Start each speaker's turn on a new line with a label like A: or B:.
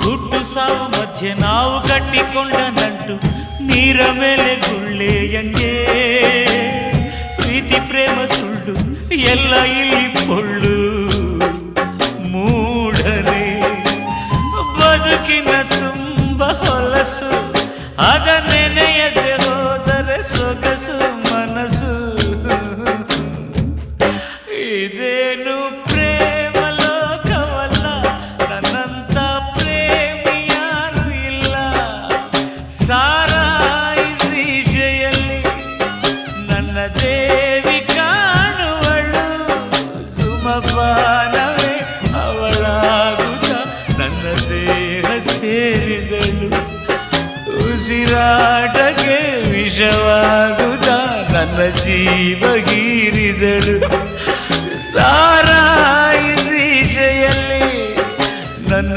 A: ಹುಟ್ಟು ಸಾವು ಮಧ್ಯೆ ನಾವು ಕಟ್ಟಿಕೊಂಡ ನಂಟು, ನೀರ ಮೇಲೆ ಗುಳ್ಳೆಯಂಗೆ ಪ್ರೀತಿ, ಪ್ರೇಮ, ಸುಳ್ಳು ಎಲ್ಲ ಇಲ್ಲಿ ಪೊಳ್ಳು. ಮೂಢನೆ ಬದುಕಿನ ತುಂಬ ಹೊಲಸು ಅದ ನೆನೆಯದೆ ಹೋದರೆ ಸೊಗಸು ಮನಸ್ಸು ಇದೇನು ದೇವಿ ಕಾಣುವಳು. ಸುಮಪಾನವೇ ಅವಳಾಗುತ್ತ ನನ್ನ ದೇಹ ಸೇರಿದಳು. ಉಸಿರಾಟಕ್ಕೆ ವಿಷವಾಗುತ್ತ ನನ್ನ ಜೀವ ಗೀರಿದಳು ಸಾರಾಯಿ ಶೀಶೆಯಲ್ಲಿ ನನ್ನ